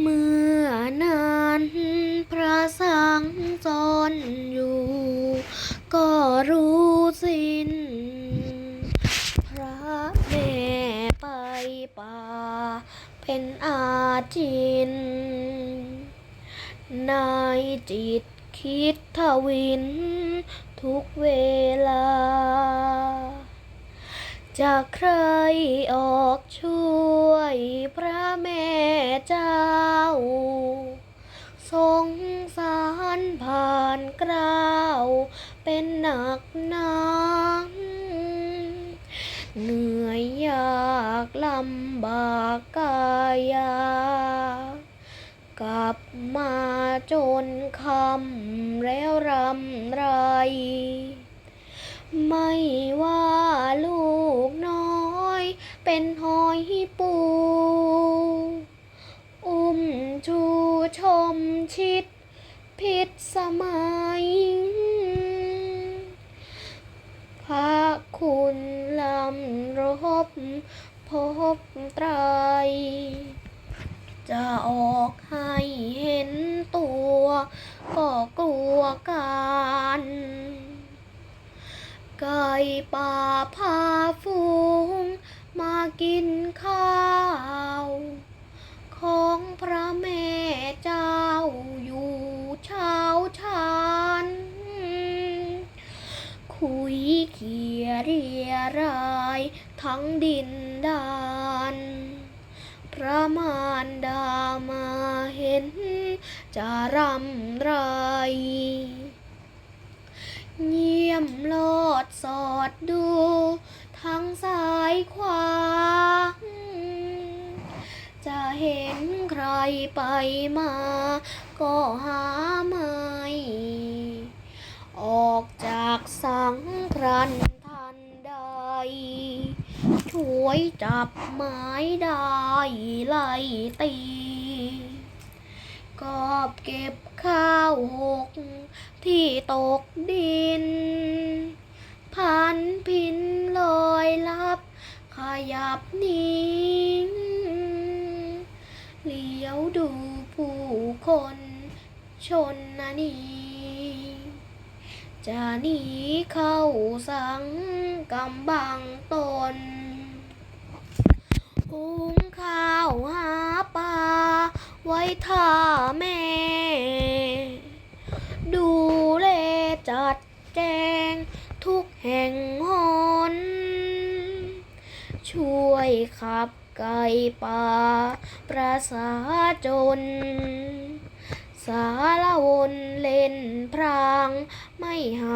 เมื่อนานพระสังจรอยู่ ก็รู้สิ้น พระแม่ไปป่า เป็นอาจิน ในจิตคิดทวิน ทุกเวลา จะใครออกช่วยพระแม่เจ้าทรงสารผ่านกล้าวเป็นหนักหนาเหนื่อยยากลำบากกายากลับมาจนคำแล้วรำไร ไม่ว่า เป็นหอยปู อุ้มชูชมชิดผิดสมัย พระคุณลำรบพบไตร จะออกให้เห็นตัว ก็กลัวการไก่ป่าพาฟูง มากินข้าว ของพระแม่เจ้าอยู่เช้าชานคุยเขียเรียรายทั้งดินดาน พระมารดามาเห็นจะรำไรเยี่ยมโลดสอดดู ทั้งซ้ายขวา จะเห็นใครไปมา ก็หาไม่ ออกจากสังครันทันใด ช่วยจับไม้ได้ไล่ตีกอบเก็บข้าวหกที่ตกดิน ยับหนิ่งเลี้ยวดูผู้คนชนนะนี่จะหนีเข้าสังกำบังตนหุงข้าวหาปลาไว้ท่าแม่ ดูแลจัดแจงทุกแห่งหน ช่วยขับไก่ป่าประสาจน สารวนเล่นพรางไม่หา